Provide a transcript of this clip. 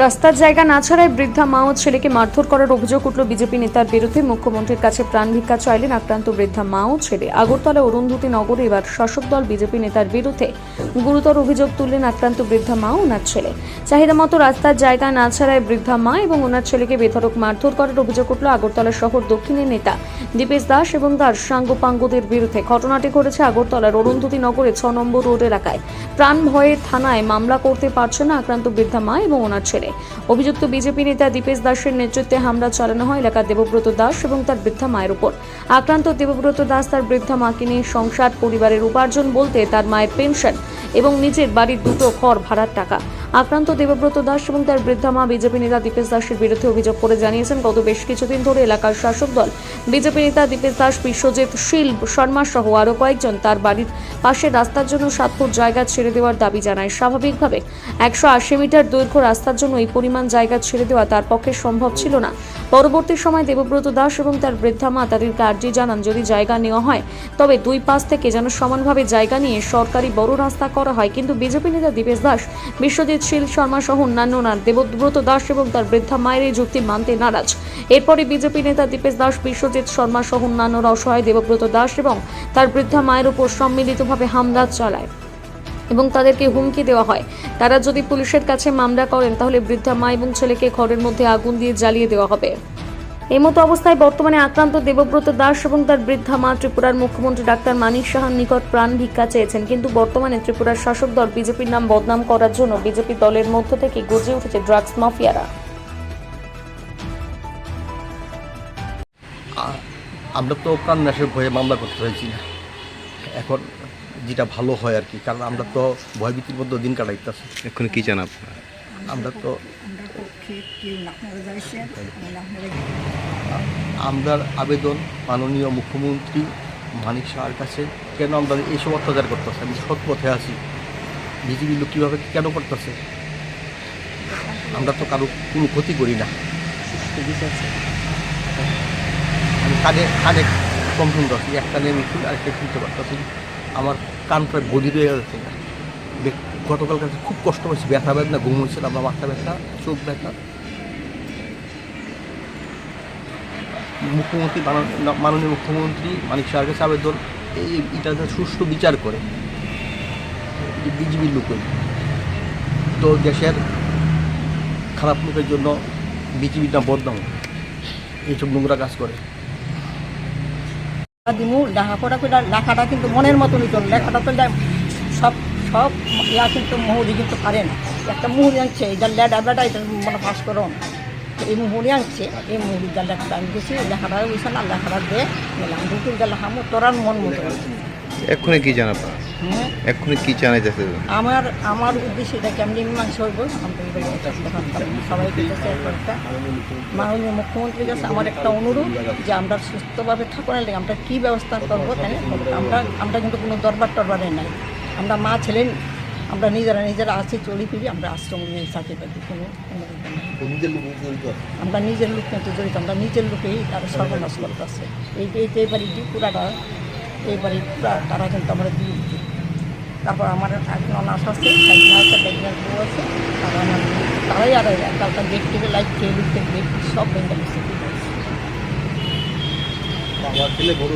রাস্তার জায়গা না ছাড়াই বৃদ্ধা মা ও ছেলেকে মারধর করার অভিযোগ উঠল বিজেপি নেতার বিরুদ্ধে। মুখ্যমন্ত্রীর কাছে প্রাণ ভিক্ষা চাইলেন আক্রান্ত বৃদ্ধা মা ও ছেলে। আগরতলা অরুন্ধতি নগরে এবার শাসক দল বিজেপি নেতার বিরুদ্ধে গুরুতর অভিযোগ তুললেন আক্রান্ত বৃদ্ধা মা ও ওনার ছেলে। চাহিদা মতো রাস্তার জায়গা না ছাড়ায় বৃদ্ধা মা এবং ওনার ছেলেকে বেধড়ক মারধর করার অভিযোগ উঠল আগরতলা শহর দক্ষিণের নেতা দীপেশ দাস এবং তার সাঙ্গপাঙ্গদের বিরুদ্ধে। ঘটনাটি ঘটেছে আগরতলার অরুন্ধতী নগরে ছ নম্বর রোড এলাকায়। প্রাণ ভয়ে থানায় মামলা করতে পারছে না আক্রান্ত বৃদ্ধা মা এবং ওনার ছেলে। অভিযুক্ত বিজেপি নেতা দীপেশ দাসের নেতৃত্বে হামলা চালানো হয় এলাকার দেবব্রত দাস এবং তার বৃদ্ধা মায়ের উপর। আক্রান্ত দেবব্রত দাস তার বৃদ্ধা মাকে নিয়ে সংসার, পরিবারের উপার্জন বলতে তার মায়ের পেনশন এবং নিজের বাড়ির দুটো কর ভাড়ার টাকা। আক্রান্ত দেবব্রত দাস এবং তার বৃদ্ধা মা বিজেপি নেতা দীপেশ দাসের বিরুদ্ধে অভিযোগ করে জানিয়েছেন, গত বেশ কিছুদিন ধরে এলাকার শাসক দল, বিজেপি নেতা দীপেশ দাস, বিশ্বজিৎ শীল শর্মা সহ আরও কয়েকজন তার বাড়ির পাশে রাস্তার জন্য সাত ফুট জায়গা ছেড়ে দেওয়ার দাবি জানায়। স্বাভাবিকভাবে একশো আশি মিটার দৈর্ঘ্য রাস্তার জন্য এই পরিমাণ জায়গা ছেড়ে দেওয়া তার পক্ষে সম্ভব ছিল না। পরবর্তী সময় দেবব্রত দাস এবং তার বৃদ্ধা মা তাদেরকে আর্জি জানান, যদি জায়গা নেওয়া হয়, তবে দুই পাশ থেকে যেন সমানভাবে জায়গা নিয়ে সরকারি বড় রাস্তা করা হয়। কিন্তু বিজেপি নেতা দীপেশ দাস, বিশ্বজিৎ শীল শর্মা সহ অন্যান্যরা দেবব্রত দাস এবং তার বৃদ্ধা মায়ের এই যুক্তি মানতে নারাজ। এরপরে বিজেপি নেতা দীপেশ দাস, বিশ্বজিৎ শর্মা সহ অন্যান্যরা অসহায় দেবব্রত দাস এবং তার বৃদ্ধা মায়ের উপর সম্মিলিতভাবে হামলা চালায় এবং তাদেরকে হুমকি দেওয়া হয়। তারা যদি পুলিশের কাছে মামলা করেন, তাহলে বৃদ্ধা মা এবং ছেলেকে ঘরের মধ্যে আগুন দিয়ে জ্বালিয়ে দেওয়া হবে। এই মতো অবস্থায় বর্তমানে আক্রান্ত দেবব্রত দাস এবং তার বৃদ্ধা মা ত্রিপুরার মুখ্যমন্ত্রী ডাক্তার মানিক সাহার নিকট প্রাণ ভিক্ষা চেয়েছেন। কিন্তু বর্তমানে ত্রিপুরার শাসক দল বিজেপির নাম বদনাম করার জন্য বিজেপি দলের মধ্য থেকে গর্জে উঠেছে ড্রাগস মাফিয়ারা। আমরা তো প্রাণনাশের ভয়ে মামলা করতে হয়েছি না। এখন যেটা ভালো হয় আর কি কারণ আমরা তো ভয়ভীতির মধ্যে দিন কাটাইতেছি। এখন কি চান আপনার? আমরা আমরা তো আমরা আবেদন মাননীয় মুখ্যমন্ত্রী মানিক শাহের কাছে। কেন আমরা এইসব অত্যাচার করতেছে? আমি সৎ পথে আছি। বিজেপি লোক কীভাবে কেন করতেছে? আমরা তো কারও কোনো ক্ষতি করি না। আমি কানে কানে কম শুনতে পাচ্ছি এক কানে আমি শুনি আরেকটা শুনতে পারতেছি। আমার কান প্রায় বদির হয়ে যাচ্ছে। না গতকাল কাছে খুব কষ্ট হয়েছে। ব্যথা ব্যথা, ঘুম হয়েছিল আমার মাথা ব্যথা, চোখ ব্যথা। মুখ্যমন্ত্রী মাননীয় মুখ্যমন্ত্রী মানিক শাহের কাছে আবেদন এই এটা সুষ্ঠু বিচার করে। বিজেপির লোক তো দেশের খারাপ লোকের জন্য নাম বদনাম। এইসব নোংরা কাজ করে। দিমু লেখাপড়া করে লেখাটা কিন্তু মনের মতো নিত লেখাটা তো সব সব ইয়া কিন্তু মহুরি কিন্তু পারে না। একটা মুহুরি আনছে এটা ল্যাড আবেটা এটা মানে পাস করো তো এই মুহুরি আনছে এই মুহুরি যা আমি গেছি লেখাটা বুঝছে না লেখাটা দিয়ে নিলাম দুটো যা লেখামো তোরার মন মতো এক্ষুনি কি চান আপনার হ্যাঁ? এক্ষুনি কি চান যেতে আমার আমার উদ্দেশ্য এটা কেমনি মীমাংসা হইব আমরা সবাই কাছে একটা মাননীয় মুখ্যমন্ত্রীর কাছে আমার একটা অনুরোধ যে আমরা সুস্থভাবে থাকার লাগে আমরা কী ব্যবস্থা করব তাই আমরা আমরা কিন্তু কোনো দরবার টরবারে নাই। আমরা মা ছেলে আমরা নিজেরা নিজেরা আছি চলি ফিরি আমরা আশ্রম নিয়ে চাকরি পাই কোনো। আমরা নিজের লোক কিন্তু জড়িত আমরা নিজের লোকেই তারা সর্বনাশ করতেছে। এই এই যে এই বাড়িটি পুরাটা এই বাড়ি পুরা তারা কিন্তু আমরা দিয়ে তারপর আমার একজন অনার্স আছে একজন আছে বেঙ্গল বউ আছে আর আমার তারাই আর কালটা গেট থেকে লাইট খেয়ে লিখতে গেট সব বেঙ্গল আমার ছেলে বড়